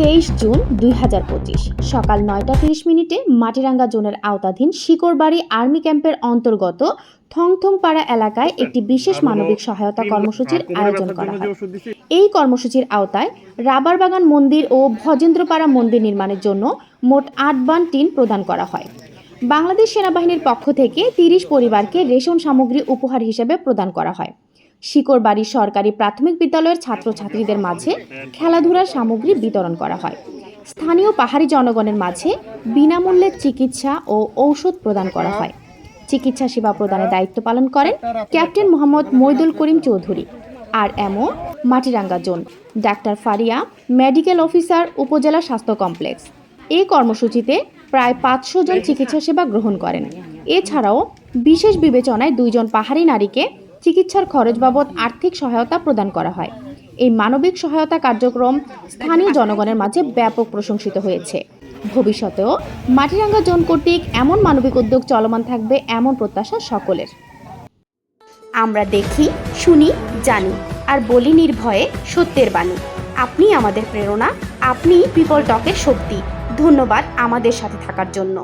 তেইশ জুন দুই হাজার পঁচিশ সকাল নয়টা তিরিশ মিনিটে মাটিরাঙ্গা জোনের আওতাধীন শিকরবাড়ি আর্মি ক্যাম্পের অন্তর্গত থংথংপাড়া এলাকায় একটি বিশেষ মানবিক সহায়তা কর্মসূচির আয়োজন করা হয়। এই কর্মসূচির আওতায় রাবার বাগান মন্দির ও ভজেন্দ্রপাড়া মন্দির নির্মাণের জন্য মোট আট বান টিন প্রদান করা হয়। বাংলাদেশ সেনাবাহিনীর পক্ষ থেকে তিরিশ পরিবারকে রেশন সামগ্রী উপহার হিসেবে প্রদান করা হয়। শিকরবাড়ি সরকারি প্রাথমিক বিদ্যালয়ের ছাত্রছাত্রীদের মাঝে খেলাধুলার সামগ্রী বিতরণ করা হয়। স্থানীয় পাহাড়ি জনগণের মাঝে বিনামূল্যে চিকিৎসা ও ঔষধ প্রদান করা হয়। চিকিৎসা সেবা প্রদানের দায়িত্ব পালন করেন ক্যাপ্টেন মোহাম্মদ মইদুল করিম চৌধুরী। আর MO Matiranga zone, doctor Faria, medical officer, Upazila স্বাস্থ্য কমপ্লেক্স। এই কর্মসূচিতে প্রায় পাঁচশো জন চিকিৎসা সেবা গ্রহণ করেন। এছাড়াও বিশেষ বিবেচনায় দুইজন পাহাড়ি নারীকে চিকিৎসার খরচ বাবদ আর্থিক সহায়তা প্রদান করা হয়। এই মানবিক সহায়তা কার্যক্রম স্থানীয় জনগণের মাঝে ব্যাপক প্রশংসিত হয়েছে। ভবিষ্যতেও মাটিরাঙ্গা জোন কর্তৃক এমন মানবিক উদ্যোগ চলমান থাকবে এমন প্রত্যাশা সকলের। আমরা দেখি, শুনি, জানি আর বলি নির্ভয়ে সত্যের বাণী। আপনি আমাদের প্রেরণা আপনি পিপল টকের শক্তি। ধন্যবাদ আমাদের সাথে থাকার জন্য।